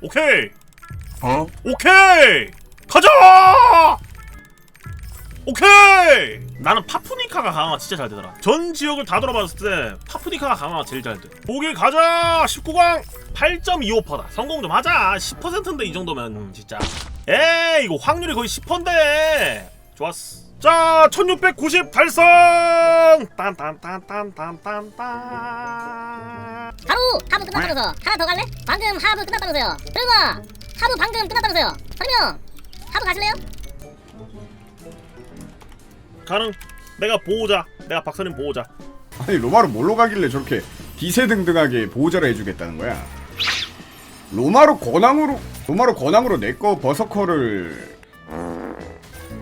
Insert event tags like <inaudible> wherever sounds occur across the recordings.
오케이. 어? 오케이. 가자! 오케이. 나는 파프니카가 강화가 진짜 잘 되더라. 전 지역을 다 돌아봤을 때 파프니카가 강화가 제일 잘돼. 오케이 가자 19강. 8.25%다. 성공 좀 하자. 10%인데 이 정도면 음, 진짜. 에이 이거 확률이 거의 10%인데 좋았어. 자 1690 달성! 딴딴딴딴딴딴딴. 바로 하부 끝났다면서 하나 더 갈래? 방금 하부 끝났다면서요. 설마 하부 방금 끝났다면서요. 설명! 하부 가실래요? 가능. 내가 보호자. 내가 박사님 보호자. 아니 로마로 뭘로 가길래 저렇게 기세등등하게 보호자를 해주겠다는 거야? 로마로 권항으로 로마로 권항으로 내 거 버서커를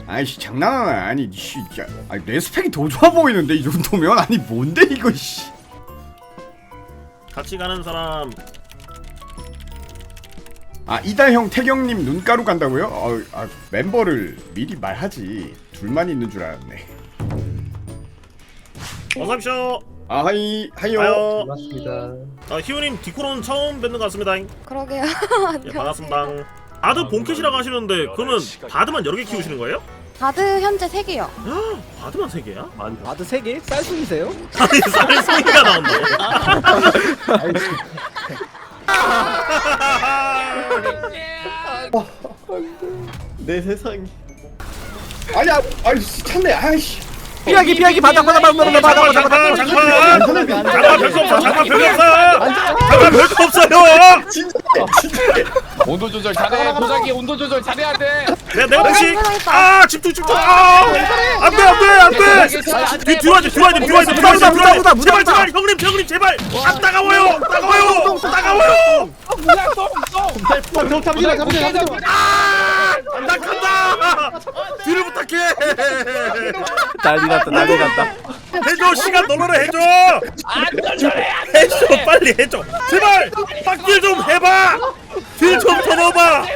아이씨 장난하나 아니 씨 야, 아니 내 스펙이 더 좋아 보이는데 이 정도면? 아니 뭔데 이거 씨. 같이 가는 사람. 아 이다형 태경님 눈가루 간다고요? 어, 아, 멤버를 미리 말하지. 둘만 있는 줄 알았네. 어서 오십시오. 아 하이 하이요. 아요. 반갑습니다. 아, 희우님 디코로는 처음 뵙는 것 같습니다. 그러게요. 예, 반갑습니다. 바드 본캐시라고 하시는데 그러면 바드만 여러 개 키우시는 거예요? 바드 현재 3개요. <gasps> 바드만 세 개야? 바드 세 개? 쌀순이세요? <laughs> 아니 쌀송이가 나온다 <laughs> 내 세상이. 아니야 아이 씨 참네 아이씨 피하기 피하기 바닥 바닥 바닥 바닥 바닥 장판 바닥 장판 장판 장판 별거 없어 장판 별거 없어 장판 별거 없어요. 온도 조절 잘해. 도자기 온도 조절 잘해야 돼. 내가 내가 혹시 아 집중 집중. 아 안돼 안돼 안돼. 뒤 뒤로 하지 뒤로 하지 뒤로 하지 뒤로 하지 뒤로 하지 제발 제발 형님 형님 제발. 아 따가워요 따가워요 따가워요. 똥똥. 잠 시만 잠시만 잠시만. 나 간다 뒤를 부탁해! 난리 났다 난리 났다. 해줘 시간 널널해 해줘! 해줘 빨리 해줘! 제발 빡길 좀 해봐! 딜좀 더 넣어봐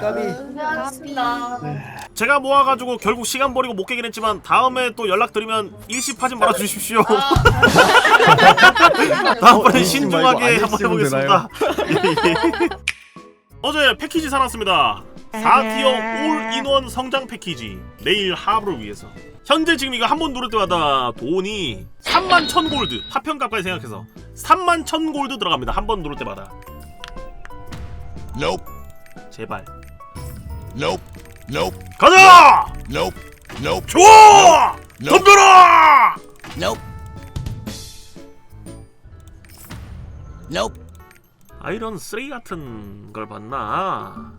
까비 까비. 제가 모아가지고 결국 시간 버리고 못 깨긴 했지만 다음에 또 연락드리면 일시파진 말아주십시오. <laughs> 다음번에 신중하게 한번 해보겠습니다. 예. <laughs> 어제 패키지 사놨습니다. 4티어 올인원 성장 패키지. 내일 하부를 위해서. 현재 지금 이거 한 번 누를 때마다 돈이 3만 1000 골드. 파편값까지 생각해서. 3만 1000 골드 들어갑니다. 한 번 누를 때마다. Nope, 제발 nope, nope, 가자! nope, nope, 좋아! 덤벼라! nope. Nope. 아이런 쓰레기 같은 걸 봤나?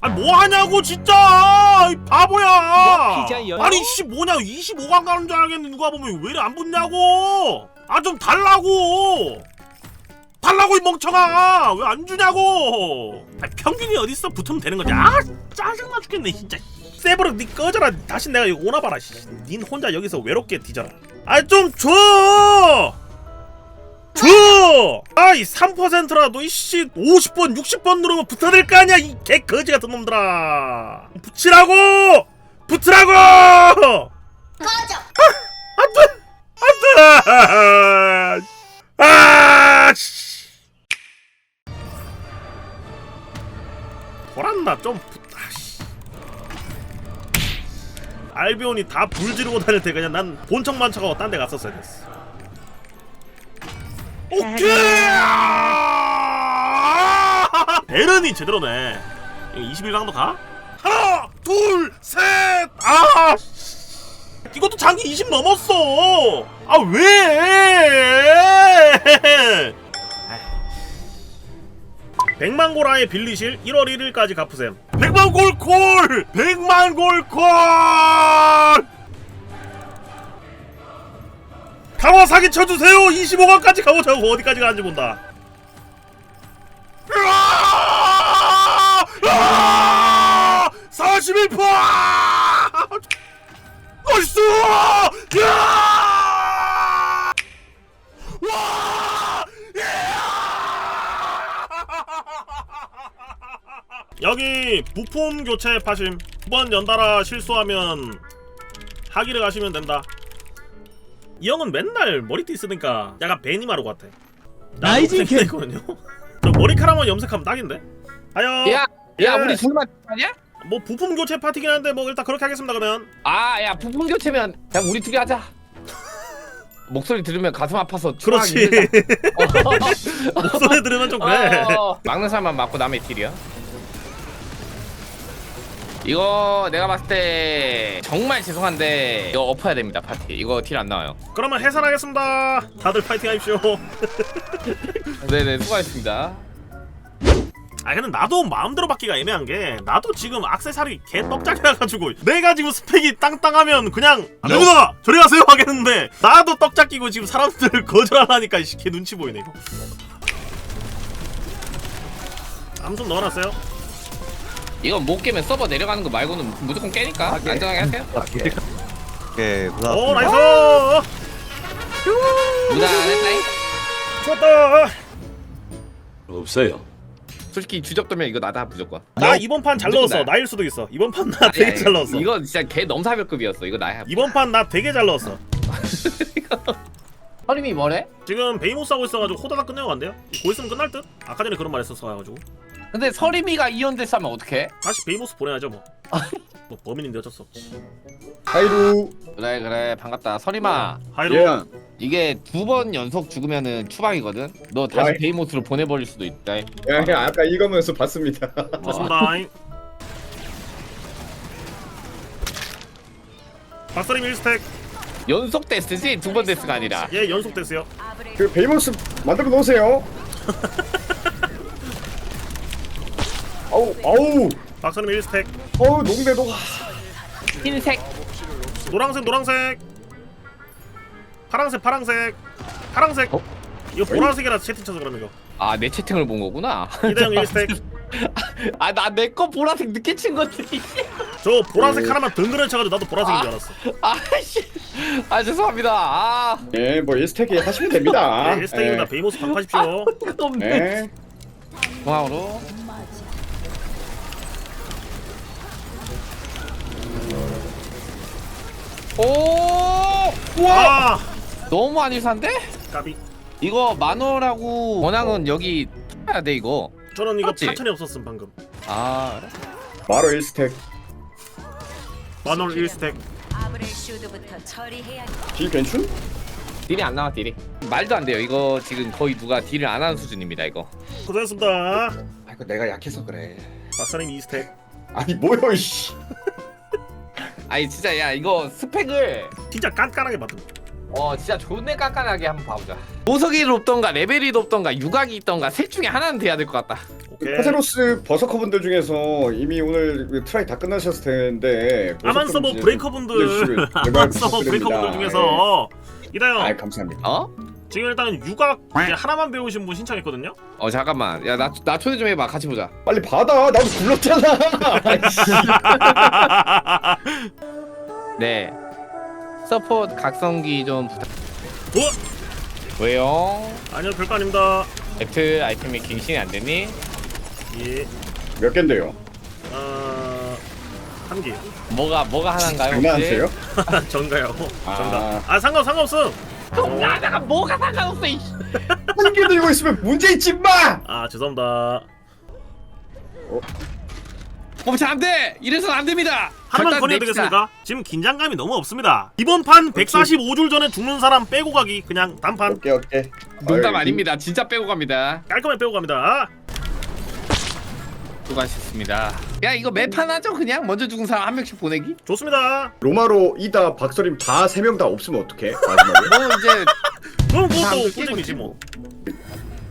아니 뭐 하냐고 진짜! 이 바보야! 피자요? 아니 씨 뭐냐 25강 가는 줄 알겠는데 누가 보면 왜 이래 안 붙냐고! 아 좀 달라고! 달라고 이 멍청아! 왜 안 주냐고! 아니, 평균이 어딨어 붙으면 되는 거지 아 짜증나 죽겠네 진짜 세버럭 니 꺼져라 다시 내가 여기 오나 봐라 씨. 닌 혼자 여기서 외롭게 뒤져라 아 좀 줘! 줘! 아이 3%라도 이씨 50번 60번 누르면 붙어들 거 아니야 이 개 거지 같은 놈들아 붙이라고! 붙으라고! 꺼져 안돼! 안 돼! 아! 돌았나 좀 붙... 아씨 알비온이 다 불 지르고 다닐 때 그냥 난 본청만 차고 딴 데 갔었어야 됐어 오케이! 아! 베른이 제대로네 이거 21 강도 가? 하나 둘 셋! 아! 씨. 이것도 장기 20 넘었어. 아 왜? 100만 골 아예 빌리실 1월 1일까지 갚으셈. 100만 골 콜! 100만 골 콜! 강화 사기 쳐주세요. 25강까지 가보자고 어디까지 가는지 본다. 으아! 으아! 41%! 나이스! 야! 여기 부품 교체 파심 두 번 연달아 실수하면 하기를 가시면 된다 이 형은 맨날 머리띠 쓰니까 약간 베니마루 같아 나이징 했거든요 <laughs> 저 머리카락만 염색하면 딱인데 아요 야, 야, 예. 우리 둘만 아니야? 뭐 부품 교체 파티긴 한데 뭐 일단 그렇게 하겠습니다 그러면 아, 야, 부품 교체면 그냥 우리 둘이 하자. <laughs> 목소리 들으면 가슴 아파서 그렇지 추락하기 힘들다. <laughs> 목소리 들으면 좀 그래 어, 막는 사람만 맞고 남의 딜이야. 이거 내가 봤을 때 정말 죄송한데 이거 엎어야 됩니다 파티. 이거 딜 안 나와요. 그러면 해산하겠습니다. 다들 파이팅 하십시오. <laughs> 네네 수고하셨습니다. 아 근데 나도 마음대로 받기가 애매한 게 나도 지금 악세사리 개 떡작이라 가지고 내가 지금 스펙이 땅땅하면 그냥 안 됩니다! 저리 가세요! 하겠는데 나도 떡작 끼고 지금 사람들 <laughs> 거절하라니까 씨, 개 눈치 보이네 이거. 암좀 넣어놨어요 이건 못 깨면 서버 내려가는 거 말고는 무조건 깨니까 안전하게 하세요. 오케이 오 나이스 무난했다잉. 좋았다 없어요. 솔직히 주접도면 이거 나다 무조건. 나 이번 판 잘 무조건 넣었어 나야. 나일 수도 있어 이번 판 나 되게 잘 넣었어 이거 진짜 개 넘사벽급이었어. 이거 나야. 이번 판 나 되게 잘 넣었어 <laughs> 허림이 뭐래? 지금 베이모스 하고 있어가지고 호다닥 끝내고 간대요 곧 있으면 끝날 듯? 아까 전에 그런 말 했었어가지고 근데 서림이가 이연됐어 하면 어떡해? 다시 베이모스 보내야죠 뭐. 뭐 범인인데 어쩔 수 없지. 하이루 그래 그래 반갑다 서림아 하이로. 예 이게 두 번 연속 죽으면은 추방이거든 너 다시 아이. 베이모스로 보내버릴 수도 있다 야, 야 아까 읽으면서 봤습니다 좋습니다. 박사님 1스택. 연속 데스지 두 번 데스가 아니라 예 연속 됐어요. 그 베이모스 만들어 놓으세요 <laughs> 아우 아우 박사님 1스택. 어우 농대 녹아 흰색 노랑색 노랑색. 파랑색 파랑색. 파랑색. 어? 이거 보라색이라서 채팅 쳐서 그러는 거. 아 내 채팅을 본 거구나 이대형 1스택. <laughs> 아 나 내 거 보라색 늦게 친 거지 저 보라색 하나만 든든해 쳐가지고 나도 보라색인 줄 알았어. 아씨 아 죄송합니다 아 예뭐 1스택 하시면 됩니다 네 1스택입니다. 베이모스 방파십시오. 이거 없네 예. 중앙으로 오 와. 너무 안 유사한데? 까비. 이거 만호라고 원앙은 여기 해야 돼 이거 저는 이거? 8천이 없었음 방금. 아 바로 1스택 만원 1스택. 아브레슈드부터 처리해야겠다. 딜 괜춘? 딜이 안 나와 딜이 말도 안 돼요 이거 지금 거의 누가 딜을 안 하는 수준입니다 이거 고생했습니다. 아 이거 내가 약해서 그래 박사님 2스택. 아니 뭐야 이씨 아니 진짜 야 이거 스펙을 진짜 깐깐하게 받은. 어 진짜 존내 깐깐하게 한번 봐보자 보석이 높던가 레벨이 높던가 유각이 있던가 셋 중에 하나는 돼야 될 것 같다 오케이. 카세로스 버서커분들 중에서 이미 오늘 그 트라이 다 끝나셨을 텐데 아만 서버 브레이커분들 아만 서버. 브레이커분들 중에서 아 이다영 감사합니다 어? 지금 일단은 육각 이제 하나만 배우신 분 신청했거든요 어 잠깐만 야 나 나 초대 좀 해봐 같이 보자 빨리 받아 나도 불렀잖아 아이씨. <laughs> 네 서포트 각성기 좀 부탁 어? 왜요? 아니요 별거 아닙니다 배트 아이템이 갱신이 안 되니? 예 몇 갠데요? 어... 한 개요 뭐가 뭐가 하나인가요? 장난하세요? <laughs> 전가요 아. 전가 아 상관 상관없음 그럼 나다가 뭐가 상관없어 이 한개 들고 있으면 문제 있지 마! 아 죄송합니다. 멈춰 안돼! 이래선 안 됩니다! 하나만 냅시다. 되겠습니까? 지금 긴장감이 너무 없습니다. 이번 판 145줄 전에 죽는 사람 빼고 가기 그냥 단판. 오케이 오케이. 농담 아닙니다. 진짜 빼고 갑니다. 깔끔하게 빼고 갑니다 수고하셨습니다. 야 이거 매판 하죠 그냥? 먼저 죽은 사람 한 명씩 보내기? 좋습니다. 로마로 이다 박서림 다 세 명 다 없으면 어떡해? 마지막에. <laughs> 뭐 이제 그럼 그것도 깨고 꿀잼이지 뭐.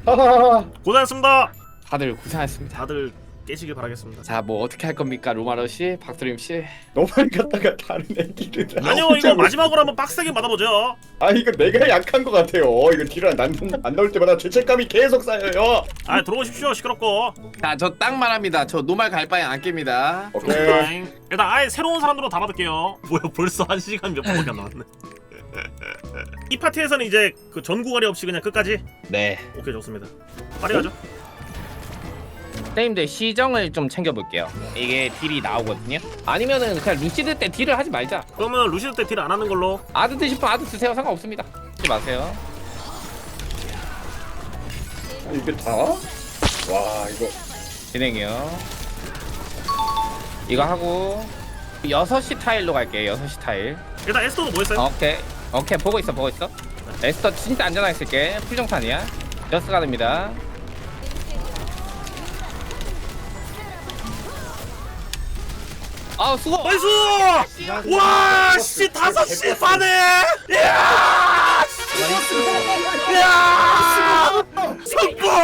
하하하 고생했습니다. 다들 고생하셨습니다. 다들 깨시길 바라겠습니다. 자 뭐 어떻게 할 겁니까? 로마로 씨 박드림씨? 너무 많이 갔다가 다른 애기를 아니요 이거 마지막으로 한번 빡세게 받아보죠. 아 이거 내가 약한 것 같아요. 이거 딜을 안, 안 넣을 때마다 죄책감이 계속 쌓여요. 아 들어오십시오 시끄럽고. 자 저 딱 말합니다. 저 노말 갈 바에 안 깹니다. 오케이. 좋습니다. 일단 아예 새로운 사람들로 다 받을게요. 뭐야 벌써 한 시간 몇 분밖에 안 남았네. 이 파티에서는 이제 그 전구거리 없이 그냥 끝까지? 네. 오케이 좋습니다. 빨리 가죠 선생님들 시정을 좀 챙겨볼게요. 이게 딜이 나오거든요. 아니면은 그냥 루시드 때 딜을 하지 말자. 그러면 루시드 때 딜 안 하는 걸로. 아드 드시면 아드 드세요. 상관없습니다. 하지 마세요. 이게 다? 와 이거. 진행이요. 이거 하고 6시 타일로 갈게요. 6시 타일. 일단 에스터도 뭐 했어요? 오케이. 오케이. 보고 있어 보고 있어. 에스터 진짜 안전하게 쓸게. 풀정탄이야. 저스 가됩니다 아우 수고 나이스! 와, 씨, 다섯 시 반에! 이야! 씨! 이야! 성공!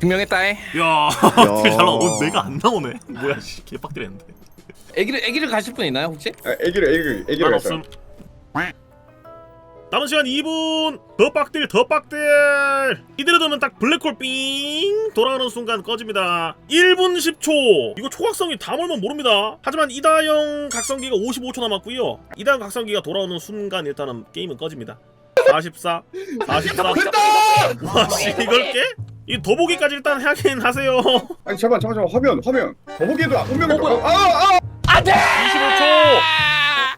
증명했다 잉 야, 어떻게 잘 나와? 어, 내가 안 나오네. 뭐야, 씨, 개빡들했는데. 애기를 애기를 가실 분 있나요 혹시? 아, 애기를 애기를 애기를 난 없음. 남은 시간 2분. 더 빡들 더 빡들 이대로 되면 딱 블랙홀 삥 돌아가는 순간 꺼집니다. 1분 10초. 이거 초각성이 다 몰면 모릅니다. 하지만 이다영 각성기가 55초 남았고요. 이다영 각성기가 돌아오는 순간 일단은 게임은 꺼집니다. 44 44 와씨 이걸 깨? 이 더보기까지 일단 하긴 하세요. 아니 잠깐 잠깐 잠깐 화면 화면. 더보기에도 분명히 어? 아아! 안돼! 25초.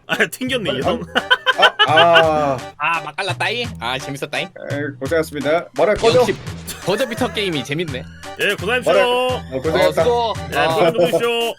아 튕겼네 이성 아, 아, 아 맛깔났다잉 아 재밌었다잉 에이, 고생하셨습니다. 머리 꺼져. 버저비터 게임이 재밌네 예, 고생하십시오. 어, 어 고생했다. 어, 수고 예, 어. 고생 좀 하십시오.